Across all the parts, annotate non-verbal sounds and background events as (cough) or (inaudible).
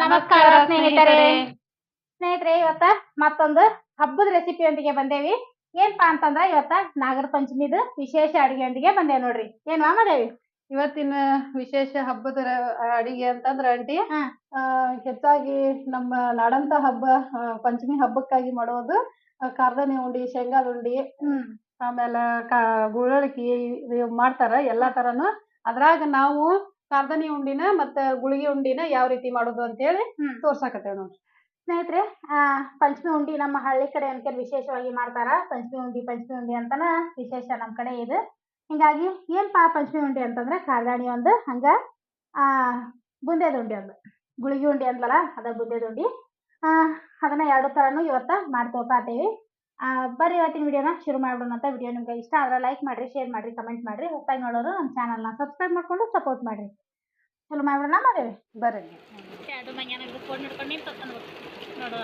ನಮಸ್ಕಾರ ಸ್ನೇಹಿತರೆ. ಸ್ನೇಹಿತರೆ ಇವತ್ತ ಮತ್ತೊಂದು ಹಬ್ಬದ ರೆಸಿಪಿಯೊಂದಿಗೆ ಬಂದೇವಿ. ಏನ್ಪಾ ಅಂತಂದ್ರ ಇವತ್ತ ನಾಗರ ಪಂಚಮಿದ ವಿಶೇಷ ಅಡಿಗೆಯೊಂದಿಗೆ ಬಂದೇವಿ ನೋಡ್ರಿ. ಏನ್ ಮಾಮದೇವಿ ಇವತ್ತಿನ ವಿಶೇಷ ಹಬ್ಬದ ಅಡಿಗೆ ಅಂತಂದ್ರ ಆಂಟಿ ಆ, ಹೆಚ್ಚಾಗಿ ನಮ್ಮ ನಾಡಂತ ಹಬ್ಬ ಪಂಚಮಿ ಹಬ್ಬಕ್ಕಾಗಿ ಮಾಡೋದು ಕಾರ್ದನೆ ಉಂಡಿ ಶೇಂಗಾದ ಉಂಡಿ ಹ್ಮ್. ಆಮೇಲೆ ಕಾ ಗುಳಳ್ಕಿ ಇವ್ ಮಾಡ್ತಾರ ಎಲ್ಲಾ ತರನು. ಅದ್ರಾಗ ನಾವು ಕಾರ್ದನಿ ಉಂಡಿನ ಮತ್ತ ಗುಳಿಗೆ ಉಂಡಿನ ಯಾವ ರೀತಿ ಮಾಡೋದು ಅಂತ ಹೇಳಿ ತೋರ್ಸಾಕತ್ತೇವ್ ನೋಡ್ರಿ. ಸ್ನೇಹಿತರೆ ಆ ಪಂಚಮಿ ಉಂಡಿ ನಮ್ಮ ಹಳ್ಳಿ ಕಡೆ ಅಂತ ವಿಶೇಷವಾಗಿ ಮಾಡ್ತಾರ. ಪಂಚಮಿ ಉಂಡಿ ಪಂಚಮಿ ಉಂಡಿ ಅಂತನ ವಿಶೇಷ ನಮ್ ಕಡೆ ಇದು. ಹಿಂಗಾಗಿ ಏನ್ಪಾ ಪಂಚಮಿ ಉಂಡಿ ಅಂತಂದ್ರೆ ಕಾರ್ದಾಣಿ ಒಂದು ಹಂಗ ಆ ಬುಂದೇದ ಉಂಡಿ ಒಂದು. ಗುಳಿಗೆ ಉಂಡಿ ಅಂದ್ಲಲ್ಲ ಅದ ಬುಂದೇದ ಉಂಡಿ. ಆ ಅದನ್ನ ಎರಡು ತರನು ಇವತ್ತ ಮಾಡಿ ತೋರ್ಸಾತೀವಿ ಆ ಬರ್ರಿ ಇವತ್ತಿನ ವಿಡಿಯೋನ ಶುರು ಮಾಡೋಣ ಅಂತ ವಿಡಿಯೋ ನಿಮ್ಗೆ ಇಷ್ಟ ಆದ್ರೆ ಲೈಕ್ ಮಾಡಿರಿ ಶೇರ್ ಮಾಡಿರಿ ಕಮೆಂಟ್ ಮಾಡಿರಿ. ಹೊಸದಾಗಿ ನೋಡೋರು ನಮ್ಮ ಚಾನಲ್ನ ಸಬ್ಸ್ಕ್ರೈಬ್ ಮಾಡ್ಕೊಂಡು ಸಪೋರ್ಟ್ ಮಾಡಿರಿ. ಚಲೋ ಮಾಡೋಣ ಮಾಡಿ ಬರ್ರಿ. ಫೋನ್ ಹಿಡ್ಕೊಂಡು ನಿಂತು ನೋಡುವ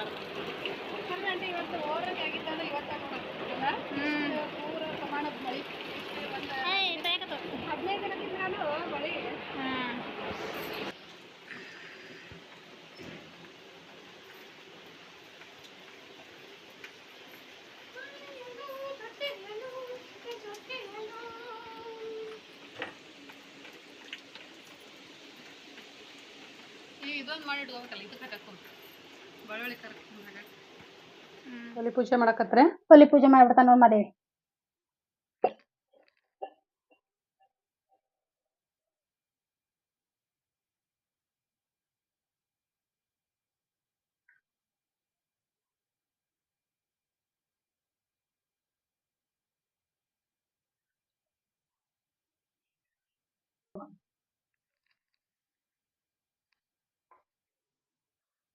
ಒಲಿ ಪೂಜೆ ಮಾಡಕತ್ರೆ? ಒಲಿ ಪೂಜೆ ಮಾಡ್ಬಿಡ್ತಾನ ನೋಡ್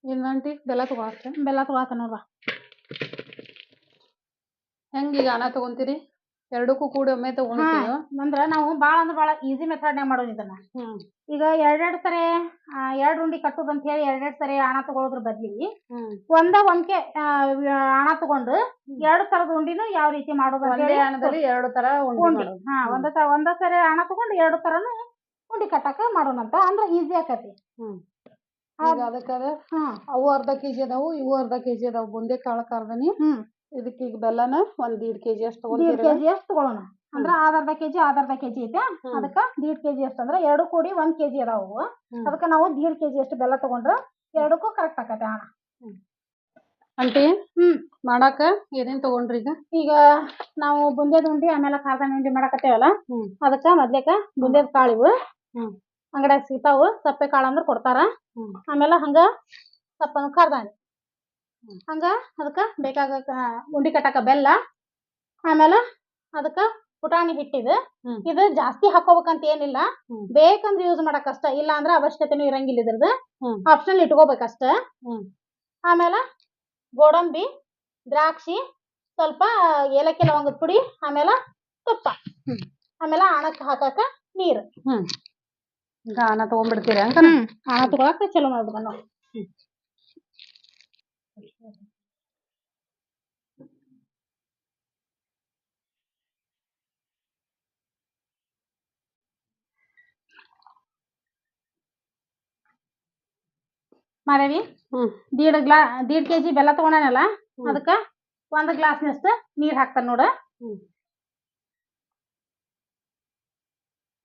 ಇನ್ನಂಟಿ ಬೆಲ್ಲ ತಗೊಳಕ್ಕೆ. ಬೆಲ್ಲ ತಗೊಳಕ ನೋಡ್ವಾ. ಹೆಂಗ ಈಗ ಅನ್ನ ತಗೊಂತೀರಿ? ಎರಡಕ್ಕೂ ಕೂಡಿ ಒಮ್ಮೆ ತಗೊಂಡು ಅಂದ್ರ ನಾವು ಬಾಳ ಅಂದ್ರ ಬಾಳ ಈಸಿ ಮೆಥಡ್ನ್ಯಾಗ ಮಾಡೋದು ಇದನ್ನ. ಈಗ ಎರಡೆರಡು ಸರಿ ಆ, ಎರಡ್ ಉಂಡಿ ಕಟ್ಟುದು ಅಂತ ಹೇಳಿ ಎರಡೆರಡು ಸರಿ ಹಣ ತಗೊಳೋದ್ರ ಬದ್ಲಿ ಒಂದ ಒಂದ್ಕೆ ಹಣ ತಗೊಂಡು ಎರಡು ತರದ ಉಂಡಿನ ಯಾವ ರೀತಿ ಮಾಡೋದು ಅಂತ ಎರಡು ತರ ಉಂಡೆ ಹಾ ಒಂದ ಒಂದ ಸರಿ ಹಣ ತಗೊಂಡು ಎರಡು ತರನು ಉಂಡಿ ಕಟ್ಟಾಕ ಮಾಡೋಣಂತ. ಅಂದ್ರ ಈಸಿ ಆಕತಿ. ಈಗ ಅದಕ್ಕದ ಅವು ಅರ್ಧ ಕೆಜಿ ಅದಾವು ಇವು ಅರ್ಧ ಕೆಜಿ ಅದಾವು ಬುಂದೆ ಕಾಳು ಕರ್ದನಿ ಇದಕ್ಕೆ ಈಗ ಬೆಲ್ಲನ ಒಂದ್ ದೀಡ್ ಕೆಜಿ ಅಷ್ಟು ದೀಡ್ ಕೆಜಿ ಅಷ್ಟು ತಗೊಳ್ಳೋಣ ಅಂದ್ರ ಅರ್ಧ ಕೆಜಿ ಅರ್ಧ ಕೆಜಿ ಐತೆ. ಅದಕ್ಕ ದೀಡ್ ಕೆಜಿ ಅಷ್ಟು ಅಂದ್ರ ಎರಡು ಕೂಡಿ ಒಂದ್ ಕೆಜಿ ಅದಾವು. ಅವು ಅದಕ್ಕ ನಾವು ದೀಡ್ ಕೆಜಿ ಅಷ್ಟು ಬೆಲ್ಲ ತಗೊಂಡ್ರ ಎರಡಕ್ಕೂ ಕರೆಕ್ಟ್ ಆಕತೆ ಅಣ್ಣ ಅಂಟಿ ಹ್ಮ್. ಮಾಡಾಕ ಏನೇನ್ ತಗೊಂಡ್ರಿ ಈಗ? ಈಗ ನಾವು ಬುಂದೇದ ಉಂಡಿ ಆಮೇಲೆ ಖಾರದ ಉಂಡಿ ಮಾಡಾಕತ್ತೇವಲ್ಲ? ಅದಕ್ಕ ಮೊದ್ಲೇಕ ಬುಂದೇದ ಕಾಳಿವು. ಅಂಗಡ್ಯಾಗ ಸಿಗ್ತಾವು ಸಪ್ಪೆ ಕಾಳು ಅಂದ್ರ ಕೊಡ್ತಾರ. ಆಮೇಲೆ ಹಂಗ ಸಪ್ಪ ಖಾರದಾಣಿ. ಹ್ಮ್. ಹಂಗ ಅದಕ್ಕ ಬೇಕಾಗ ಉಂಡಿ ಕಟ್ಟಾಕ ಬೆಲ್ಲ ಆಮೇಲೆ ಅದಕ್ಕ ಪುಟಾಣಿ ಹಿಟ್ಟಿದ. ಇದು ಜಾಸ್ತಿ ಹಾಕೋಬೇಕಂತ ಏನಿಲ್ಲ. ಬೇಕಂದ್ರೆ ಯೂಸ್ ಮಾಡಕ್ ಅಷ್ಟ ಇಲ್ಲ ಅಂದ್ರೆ ಅವಶ್ಯಕತೆನೂ ಇರಂಗಿಲ್ಲ ಇದ್ರದ್ದು ಆಪ್ಷನ್ ಇಟ್ಕೋಬೇಕಷ್ಟ ಆಮೇಲೆ ಗೋಡಂಬಿ ದ್ರಾಕ್ಷಿ ಸ್ವಲ್ಪ ಏಲಕ್ಕಿ ಲವಂಗದ ಪುಡಿ ಆಮೇಲೆ ತುಪ್ಪ. ಆಮೇಲೆ ಆಣಕ್ ಹಾಕಾಕ ನೀರು. ಹ್ಮ್. ತಗೊಂಡ್ಬಿಡ್ತೀರ ಹಂಗ ಆಣ ಚಲೋ ಮಾಡ್ಬಿಡ ನಾವು ಹ್ಮ್. ದೀಡ್ ಗ್ಲಾ ದೀಡ್ ಕೆಜಿ ಬೆಲ್ಲ ತಗೊಂಡನಲ್ಲ. ಅದಕ್ಕ ಒಂದ್ ಗ್ಲಾಸ್ನಷ್ಟು ನೀರ್ ಹಾಕ್ತಾನ ನೋಡ.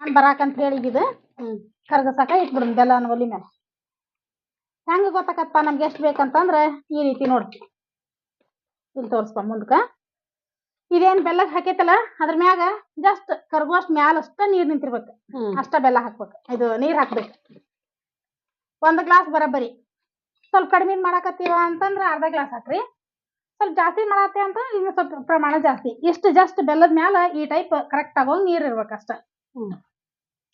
ಬರಾಕಂತ ಇದು ಕರ್ಗಸಾಕ ಇಟ್ಬಿಡೋಣ ಬೆಲ್ಲ ಒಲಿ ಮೇಲೆ ಹೆಂಗ ಗೊತ್ತಾಕತ್ತಪ್ಪ ನಮ್ಗೆ ಎಷ್ಟ್ ಬೇಕಂತಂದ್ರ ಈ ರೀತಿ ನೋಡ್ರಿ ಇಲ್ಲಿ ತೋರಿಸ್ಪ ಮುಂದಕ್ಕ ಇದೇನ್ ಬೆಲ್ಲಕ್ ಹಾಕೈತಲ್ಲ ಅದ್ರ ಮ್ಯಾಗ ಜಸ್ಟ್ ಕರ್ಗುವಷ್ಟ್ ಮ್ಯಾಲ ಅಷ್ಟ ನೀರ್ ನಿಂತಿರ್ಬೇಕು. ಅಷ್ಟ ಬೆಲ್ಲ ಹಾಕ್ಬೇಕು. ಇದು ನೀರ್ ಹಾಕ್ಬೇಕು. ಒಂದ್ ಗ್ಲಾಸ್ ಬರಬರಿ ಸ್ವಲ್ಪ ಕಡಿಮೆ ಮಾಡಾಕತ್ತೀವ ಅಂತಂದ್ರ ಅರ್ಧ ಗ್ಲಾಸ್ ಹಾಕ್ರಿ. ಸ್ವಲ್ಪ ಜಾಸ್ತಿ ಮಾಡತ್ತೆ ಅಂತ ಇನ್ನು ಸ್ವಲ್ಪ ಪ್ರಮಾಣ ಜಾಸ್ತಿ. ಇಷ್ಟು ಜಸ್ಟ್ ಬೆಲ್ಲದ ಮ್ಯಾಲ ಈ ಟೈಪ್ ಕರೆಕ್ಟ್ ಆಗೋ ನೀರ್ ಇರ್ಬೇಕು ಅಷ್ಟ.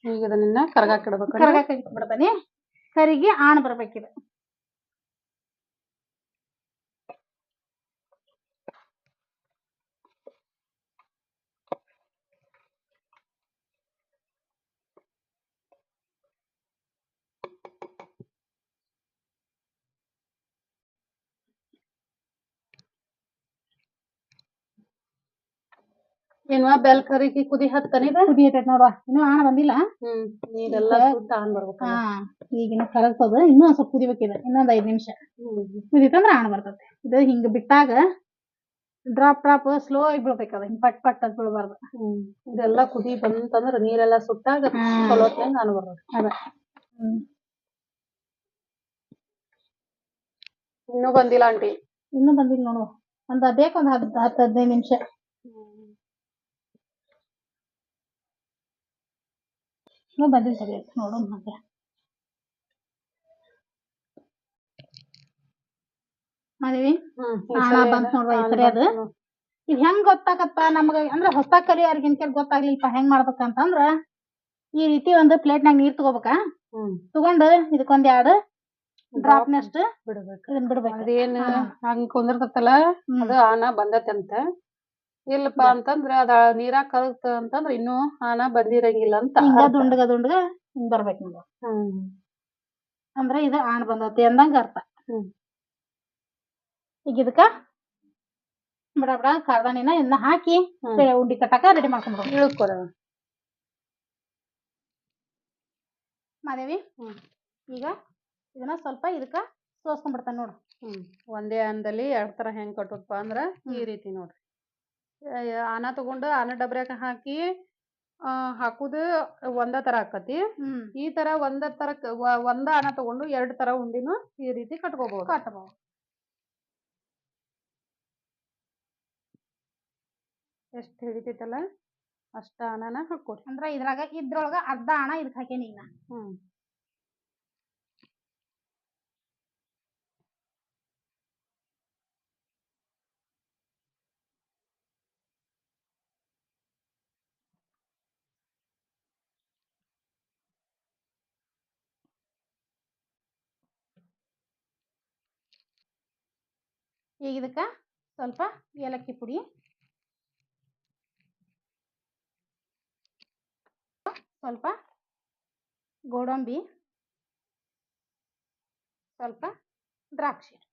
ಈಗ ಇದನ್ನ ಕರಗಾಕಿಡ್ಬೇಕು ಕರಗಾಕ ಇಟ್ಬಿಡ್ತಾನೆ ಕರಿಗೆ ಆಣ್ ಬರ್ಬೇಕಿದೆ. ಏನ್ವಾ ಬೆಲ್ ಕರಿಗಿ ಕುದಿ ಹತ್ತನಿದ ಕುದಿ ಹತ್ತೈತಿ ನೋಡುವ ಇನ್ನೂ ಆಣ ಬಂದಿಲ್ಲ. ಹ್ಮ್ ನೀರೆಲ್ಲ ಸುತ್ತ ಆನ್ ಬರ್ಬೇಕು ಹಾ ಈಗಿನ ಕರಗ್ತದ ಇನ್ನೂ ಒಂದ್ ಸ್ವಲ್ಪ ಕುದಿಬೇಕಿದೆ ಇನ್ನೊಂದ್ ಐದ್ ನಿಮಿಷ. ಕುದಿತಂದ್ರ ಆಣ ಬರ್ತೈತಿ. ಇದು ಹಿಂಗ ಬಿಟ್ಟಾಗ ಡ್ರಾಪ್ ಡ್ರಾಪ್ ಸ್ಲೋ ಆಗಿ ಬೀಳ್ಬೇಕದ ಹಿಂಗ್ ಪಟ್ ಪಟ್ ಅಂತ ಬೀಳ್ಬಾರ್ದು. ಹ್ಮ್ ಇದೆಲ್ಲ ಕುದಿ ಬಂತಂದ್ರ ನೀರೆಲ್ಲ ಸುಟ್ಟಾಗ. ಚಲೋ ಆನ್ ಬರ್ತೈತಿ. ಅದ. ಇನ್ನೂ ಬಂದಿಲ್ಲ ಆಂಟಿ. ಇನ್ನೂ ಬಂದಿಲ್ಲ ನೋಡುವ ಒಂದ್ ಬೇಕು ಒಂದ್ ಹತ್ತು ಹದಿನೈದು ನಿಮಿಷ. ಇನ್ನೂ ಬಂದಿಲ್ಲ ನೋಡೋಣ ಮತ್ತೆ. ಮಾದೇವಿ ಆಣ ಬಂತ್ ನೋಡ್ವಾ ಈ ಸರಿ ಅದು. ಇದು ಹೆಂಗ್ ಗೊತ್ತಾಗತ್ತ ನಮ್ಗ? ಅಂದ್ರ ಹೊಸ ಕಲಿಯೋರ್ಗಿಂತ ಗೊತ್ತಾಗ್ಲಿಪ್ಪ ಹೆಂಗ್ ಮಾಡ್ಬೇಕಂತಂದ್ರ ಈ ರೀತಿ ಒಂದು ಪ್ಲೇಟ್ ಪ್ಲೇಟ್ನಾಗ ನೀರ್ ತಗೋಬೇಕ. ತಗೊಂಡು ಇದಕ್ಕೊಂದ್ ಎರಡು ಡ್ರಾಪ್ನಷ್ಟು ಬಿಡ್ಬೇಕು. ಇದನ್ನ ಬಿಡ್ಬೇಕು. ಅದೇನ್. ಹಂಗ್ ಕುಂದಿರ್ತತಲ್ಲ. ಅದು ಆನ ಬಂದೈತಂತ ಇಲ್ಲಪ್ಪ ಅಂತಂದ್ರ ಅದ ನೀರಾಗ ಕರಗ್ತ ಅಂತಂದ್ರ ಇನ್ನೂ ಆನ ಬಂದಿರಂಗಿಲ್ಲ ಅಂತ ಹಿಂಗ. ದುಂಡಗ ದುಂಡಗ ಹಿಂಗ್ ಬರ್ಬೇಕು ನೋಡು. ಹ್ಮ್. ಅಂದ್ರ ಇದು ಆಣ್ ಬಂದತಿ ಅಂದಂಗ ಅರ್ಥ. ಹ್ಮ್. ಈಗ ಇದಕ್ಕ ಬಿಡ ಬಿಡ ಕಾರ್ದಾಣಿನ ಇದನ್ನ ಹಾಕಿ ಹ್ಮ್. ಉಂಡಿ ಕಟ್ಟಾಕ ರೆಡಿ ಮಾಡ್ಕೊಂಡ್ಬಿಡು ಇಳ್ಕೊಡ. ಮಾದೇವಿ ಹ್ಮ್. ಈಗ ಇದನ್ನ ಸ್ವಲ್ಪ ಇದಕ್ಕ ಸೋಸ್ಕೊಂಡ್ಬಿಡ್ತಾನೆ ನೋಡು. ಹ್ಮ್. ಒಂದೇ ಅನ್ನದಲ್ಲಿ ಎರಡ್ ತರ ಹೆಂಗ್ ಕಟ್ಟುದಪ್ಪ ಅಂದ್ರ ಈ ರೀತಿ ನೋಡ್ರಿ. ಆನ ತಗೊಂಡು ಆನ ಡಬ್ರ್ಯಾಗ ಹಾಕಿ ಆ ಹಾಕುದು ಒಂದ ತರ ಆಕತಿ. ಹ್ಮ್. ಈ ತರ ಒಂದ ತರ ಒಂದ ಆನ ತಗೊಂಡು ಎರಡ್ ತರ ಉಂಡಿನು ಈ ರೀತಿ ಕಟ್ಕೋಬಹುದು ಕಟ್ಬಹುದು ಎಷ್ಟ್ ಹಿಡಿತೈತಲ್ಲ? ಅಷ್ಟ ಆನನ ಹಾಕೋರಿ. ಅಂದ್ರ ಇದ್ರಾಗ ಇದ್ರೊಳಗ ಅರ್ಧ ಹಣ ಇದಕ್ ಹಾಕೇನಿ ಈಗ. ನಾ ಹ್ಮ್. ಈಗ ಇದಕ್ಕೆ ಸ್ವಲ್ಪ ಏಲಕ್ಕಿ ಪುಡಿ. ಸ್ವಲ್ಪ ಗೋಡಂಬಿ. ಸ್ವಲ್ಪ ದ್ರಾಕ್ಷಿ.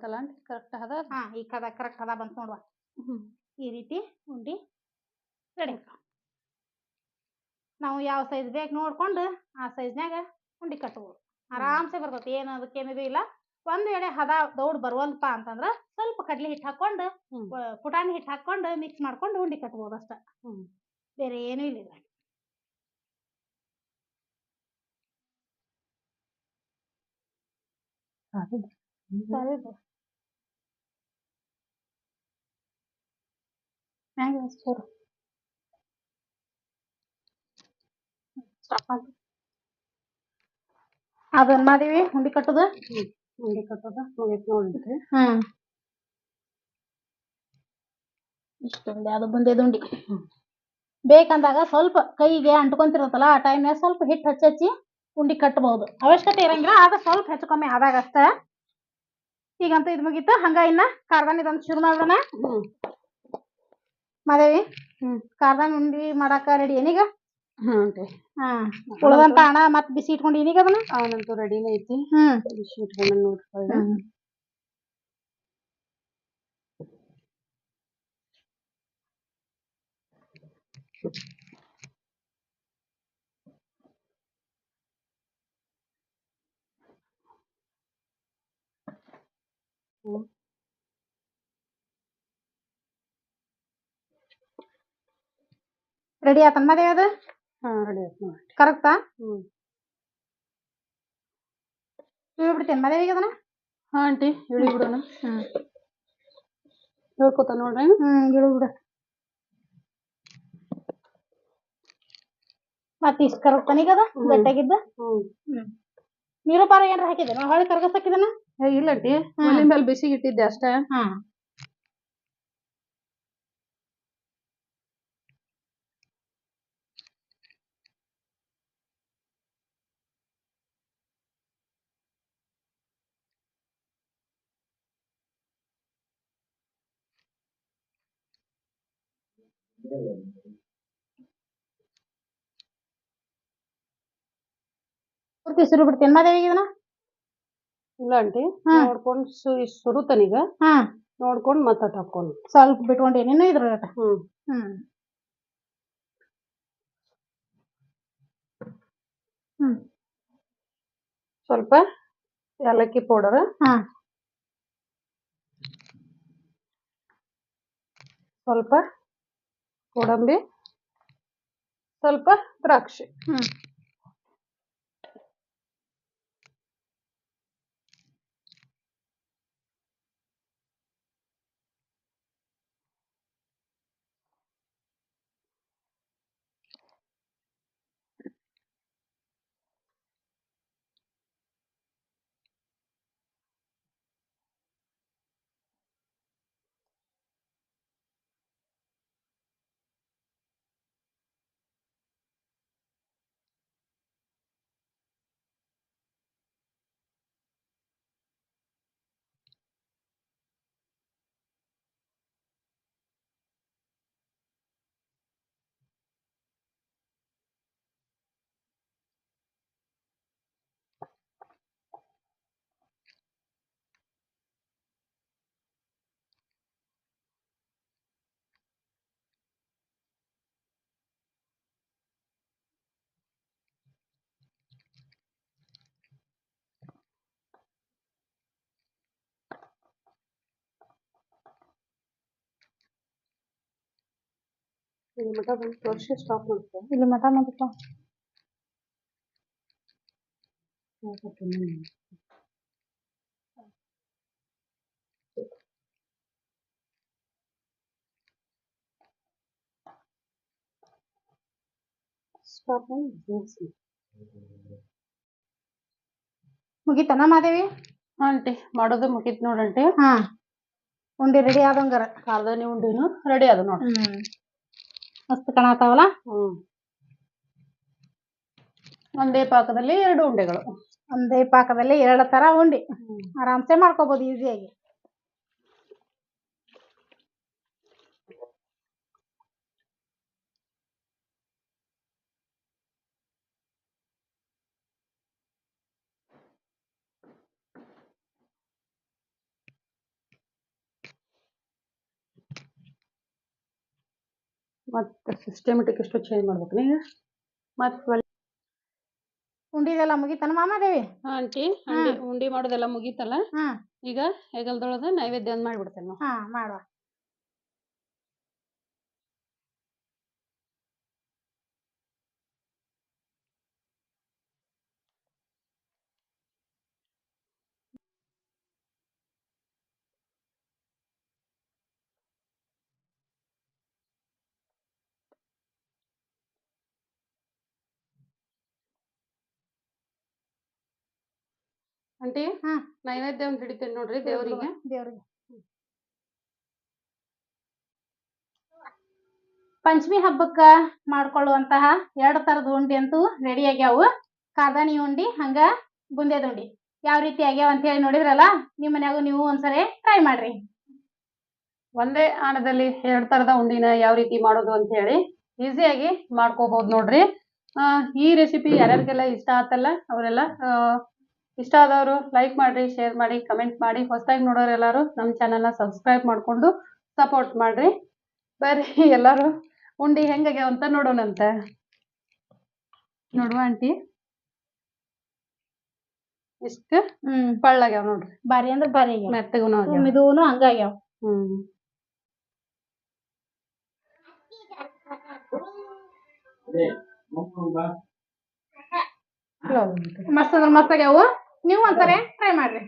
ಅಂತಲ್ಲ ಕರೆಕ್ಟ್ ಅದ. ಹಾ ಈ ಕದ ಕರೆಕ್ಟ್ ಅದ ಬಂತ ನೋಡುವ. ಈ ರೀತಿ ಉಂಡಿ ರೆಡಿ ನಾವು ಯಾವ ಸೈಜ್ ಬೇಕು ನೋಡ್ಕೊಂಡು ಆ ಸೈಜ್ನ್ಯಾಗ ಉಂಡಿ ಕಟ್ಬೋದು. ಆರಾಮ್ಸೆ ಬರ್ತೈತಿ. ಏನು ಅದಕ್ಕೇನು ಇದು ಇಲ್ಲ. ಒಂದ್ ವೇಳೆ ಹದ ದೌಡ್ ಬರುವಲ್ಪಾ ಅಂತಂದ್ರ ಸ್ವಲ್ಪ ಕಡ್ಲಿ ಹಿಟ್ಟು ಹಾಕೊಂಡು ಪುಟಾಣಿ ಹಿಟ್ಟು ಹಾಕೊಂಡು ಮಿಕ್ಸ್ ಮಾಡ್ಕೊಂಡು ಉಂಡಿ ಕಟ್ಬೋದು ಅಷ್ಟ. ಹ್ಮ್. ಬೇರೆ ಏನೂ ಇಲ್ಲ ಇದ್ರಾಗ. ಸರಿ. ಮ್ಯಾಗ. ಅದನ್ನ ಮಾಡೀವಿ ಹುಂಡಿ ಕಟ್ಟುದು ಉಂಡಿ ಕಟ್ಟೋದ ಮುಗೀತ್ ನೋಡ್ರಿ ಹ್ಮ್ ಇಷ್ಟೊಂದು ಅದು ಬಂದಿದ್ದು ಉಂಡಿ ಬೇಕಂದಾಗ ಸ್ವಲ್ಪ ಕೈಗೆ ಅಂಟ್ಕೊಂತಿರತ್ತಲ್ಲ ಆ ಟೈಮ್ನಾಗ ಸ್ವಲ್ಪ ಹಿಟ್ಟು ಹಚ್ಚಿ ಹಚ್ಚಿ ಉಂಡಿ ಕಟ್ಟಬಹುದು ಅವಶ್ಯಕತೆ ಇರಂಗಿಲ್ಲ ಆಗ ಸ್ವಲ್ಪ ಹೆಚ್ಚು ಕಮ್ಮಿ ಆದಾಗ ಅಷ್ಟ ಈಗಂತ ಇದು ಮುಗೀತು ಹಂಗ ಇನ್ನ ಕಾರ್ದಾನ ಇದೊಂದು ಶುರು ಮಾಡೋಣ ಮಾದೇವಿ ಹ್ಮ್. ಕಾರ್ದಾನ ಉಂಡಿ ಮಾಡಾಕ ರೆಡಿ ಏನೀಗ ಹ್ಮ್ ಆಂಟಿ ಹಾ ಉಳ್ದಂತ ಹಣ ಮತ್ ಬಿಸಿ ಇಟ್ಕೊಂಡು ಏನೀಗ ಅದನ್ನ ಅವನಂತೂ ರೆಡಿನೇ ಐತಿ ಹ್ಮ್ ಬಿಸಿ ಇಟ್ಕೊಂಡ್ ನೋಡ್ರಿ ಒಳ್ಳೆ. ಹ್ಮ್. ರೆಡಿ ಆತನ್ ಮಾದೇವಿ ಅದು? ಹಾ ರೆಡಿ ಆಯ್ತು ನೋಡ್ರಿ ಕರೆಕ್ಟಾ ಹ್ಮ್. ಬಿಡ್ತೇನೆ ಮಾದೇವಿಗೆ ಅದನ್ನ? ಹಾ ಆಂಟಿ ಇಳಿ ಬಿಡೋಣ. ಹ್ಮ್. ಹೇಳ್ಕೊತ ನೋಡ್ರಿ. ಹ್ಮ್ ಇಳಿಬಿಡ ಬಿಡು. ಮತ್ತೆ ಇಷ್ಟು ಕರಗ್ತಾನ ಈಗ ಅದ? ಹ್ಮ್. ಗಟ್ಟಿಯಾಗಿದ್ದ ಹ್ಮ್. ಹ್ಮ್. ನೀರು ಪಾರ ಏನಾರ ಹಾಕಿದ್ದೇನೆ ಹೊಳ್ಳಿ ಕರ್ಗಸಕ್ಕಿದನ ಏ ಇಲ್ಲ ಆಂಟಿ. ಒಲೆ ಮೇಲೆ ಬಿಸಿಗೆ ಇಟ್ಟಿದ್ದೆ ಅಷ್ಟೇ. ಹಾ ಪೂರ್ತಿ ಶುರು ಬಿಡ್ತೀನಿ. ಮಾದೇವಿಗೆ ಇದನ್ನ? ಇಲ್ಲ ಆಂಟಿ ಹಾ. ನೋಡ್ಕೊಂಡು ಸು ಸುರುತನೀಗ ಹಾ. ನೋಡ್ಕೊಂಡು ಮತ್ತೆ ಹಾಕೊಂಡು ಸ್ವಲ್ಪ ಬಿಟ್ಕೊಂಡೇನಿ ಇದ್ರು ಇದ್ರ ಹ್ಮ್. ಹ್ಮ್. ಹ್ಮ್. ಸ್ವಲ್ಪ ಏಲಕ್ಕಿ ಪೌಡರ್. ಹಾ. ಸ್ವಲ್ಪ ಗೋಡಂಬಿ ಸ್ವಲ್ಪ ದ್ರಾಕ್ಷಿ. ಇಲ್ಲಿ ಮಟ ಬಂದು ತೋರಿಸಿ ಸ್ಟಾಪ್ ಮಾಡ್ತೇವೆ ಇಲ್ಲಿ ಮಠ ಮುಗಿತು ಸ್ಟಾಪ್ ಮಾಡಿ ಮುಗಿತನ ಮಾದೇವಿ? ಆಂಟಿ. ಮಾಡೋದು ಮುಗೀತು ನೋಡಂಟಿ ಹಾ. ಉಂಡಿ ರೆಡಿ ಆದಂಗಾರ. ಕಾರ್ದಾನಿ ಉಂಡಿನು ರೆಡಿ ಅದು ನೋಡ್ರಿ ಹ್ಮ್. ಮಸ್ತ್ ಕಾಣತಾವಲ್ಲ ಒಂದೇ ಪಾಕದಲ್ಲಿ ಎರಡು ಉಂಡೆಗಳು. ಒಂದೇ ಪಾಕದಲ್ಲಿ ಎರಡು ತರ ಉಂಡೆ. ಆರಾಮ್ಸೆ ಮಾಡ್ಕೋಬಹುದು ಈಸಿಯಾಗಿ ಮತ್ತೆ ಸಿಸ್ಟಮೆಟಿಕ್ ಎಷ್ಟು ಚೇಂಜ್ ಮಾಡ್ಬೇಕು. ನೀವು ಮತ್ತೆ ಉಂಡಿದೆಲ್ಲ ಮುಗಿತನ ಮಾಮಾದೇವಿ ಆಂಟಿ ಅಂಡಿ ಉಂಡಿ ಮಾಡೋದೆಲ್ಲ ಮುಗೀತಲ್ಲ? ಹಾ. ಈಗ ಹೆಗಲ್ದೊಳದ ನೈವೇದ್ಯ ಒಂದ್ ಮಾಡ್ಬಿಡ್ತೇನೆ ನಾವು. ಹಾ ಮಾಡುವ. ಆಂಟಿ ಹಾ. ನೈವೇದ್ಯ ಒಂದು ಹಿಡಿತೇನೆ ನೋಡ್ರಿ ದೇವರಿಗೆ. ದೇವ್ರಿಗೆ. ಪಂಚಮಿ ಹಬ್ಬಕ್ಕ ಮಾಡ್ಕೊಳ್ಳುವಂತಹ ಎರಡು ತರದ ಉಂಡಿ ಅಂತೂ ರೆಡಿ ಆಗ್ಯಾವು. ಕಾದಾನಿ ಉಂಡಿ ಹಂಗ ಬುಂದೇದ ಉಂಡಿ. ಯಾವ ರೀತಿ ಆಗ್ಯಾವ ಅಂತ ಹೇಳಿ ನೋಡಿದ್ರಲ್ಲ ನಿಮ್ ಮನ್ಯಾಗ ನೀವು ಒಂದ್ಸರಿ ಟ್ರೈ ಮಾಡ್ರಿ. ಒಂದೇ ಆಣದಲ್ಲಿ ಎರಡ್ ತರದ ಉಂಡಿನ ಯಾವ ರೀತಿ ಮಾಡೋದು ಅಂತ ಹೇಳಿ ಈಸಿಯಾಗಿ ಮಾಡ್ಕೋಬಹುದು ನೋಡ್ರಿ. ಆ, ಈ ರೆಸಿಪಿ ಯಾರ್ಯಾರಿಗೆಲ್ಲ ಇಷ್ಟ ಆತಲ್ಲ ಅವರೆಲ್ಲ ಇಷ್ಟ ಆದವರು ಲೈಕ್ ಮಾಡ್ರಿ ಶೇರ್ ಮಾಡಿ ಕಮೆಂಟ್ ಮಾಡಿ. ಹೊಸದಾಗಿ ನೋಡೋರೆಲ್ಲರೂ ನಮ್ಮ ಚಾನಲ್ನ ಸಬ್ಸ್ಕ್ರೈಬ್ ಮಾಡ್ಕೊಂಡು ಸಪೋರ್ಟ್ ಮಾಡ್ರಿ. ಬರ್ರಿ (laughs) ಎಲ್ಲರೂ. ಉಂಡಿ ಹೆಂಗಾಗ್ಯಾವ ಅಂತ ನೋಡೋಣಂತ. ನೋಡುವ ಆಂಟಿ. ಇಷ್ಟು? ಹ್ಮ್. ಪಳ್ಳಾಗ್ಯಾವ ನೋಡ್ರಿ. ಬಾರಿ ಅಂದ್ರೆ ಬಾರಿ ಮೆತ್ತಗೂನು ಮೆತ್ತಗೂ ಹಂಗಾಗ್ಯಾವ ಹ್ಮ್. ಮಸ್ತ್ ಅಂದ್ರೆ ಮಸ್ತ್ ಆಗ್ಯಾವು? ನೀವು ಒಂದ್ಸರಿ ಟ್ರೈ ಮಾಡ್ರಿ.